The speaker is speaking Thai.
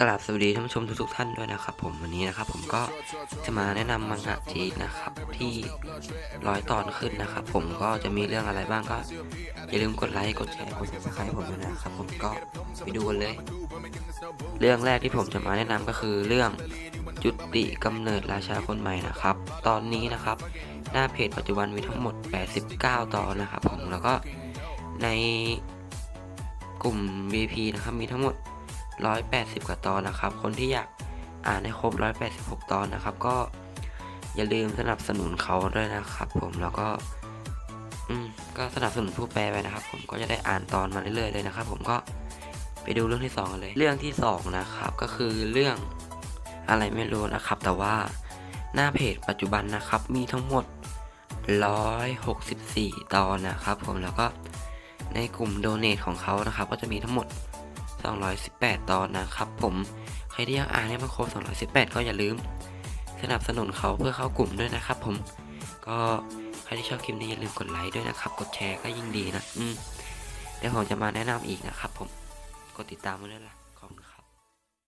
กราบสวัสดีท่านผู้ชมทุกๆท่านด้วยนะครับ ผมวันนี้นะครับ ผมก็จะมาแนะนำมังงะจีนะครับ ที่ร้อยตอนขึ้นนะครับ ผมก็จะมีเรื่องอะไรบ้างก็ อย่าลืมกดไลค์กดแชร์กด subscribe ผมด้วยนะครับ ผมก็ไปดูกันเลย เรื่องแรกที่ผมจะมาแนะนำก็คือเรื่องจุติกำเนิดราชาคนใหม่นะครับ ตอนนี้นะครับ หน้าเพจปัจจุบันมีทั้งหมด 89 ตอนนะครับ ผมแล้วก็ในกลุ่ม VP นะครับมีทั้งหมด 180 กว่าตอนนะครับ คนที่อยากอ่านให้ครบ 186 ตอนนะครับ ก็อย่าลืมสนับสนุนเขาด้วยนะครับ ผมแล้วก็อืมก็สนับสนุนผู้แปลไปนะครับ ผมก็จะได้อ่านตอนมาเรื่อยๆเลยนะครับ ผมก็ไปดูเรื่องที่สองกันเลย เรื่องที่สองนะครับก็คือเรื่องอะไรไม่รู้นะครับ แต่ว่าหน้าเพจปัจจุบันนะครับ มีทั้งหมด 164 ตอนนะครับ ผมแล้วก็ในกลุ่มโดเนทของเขานะครับ ก็จะมีทั้งหมด 218 ตอนนะครับผมใครที่ยังอ่านให้มันครบ 218 ก็อย่าลืม สนับสนุนเขาเพื่อเข้ากลุ่มด้วยนะครับผมก็ใครที่ชอบคลิปนี้อย่าลืมกดไลค์ด้วยนะครับ กดแชร์ก็ยิ่งดีนะ อืมเดี๋ยวผมจะมาแนะนำอีกนะครับผม กดติดตามมาด้วยล่ะ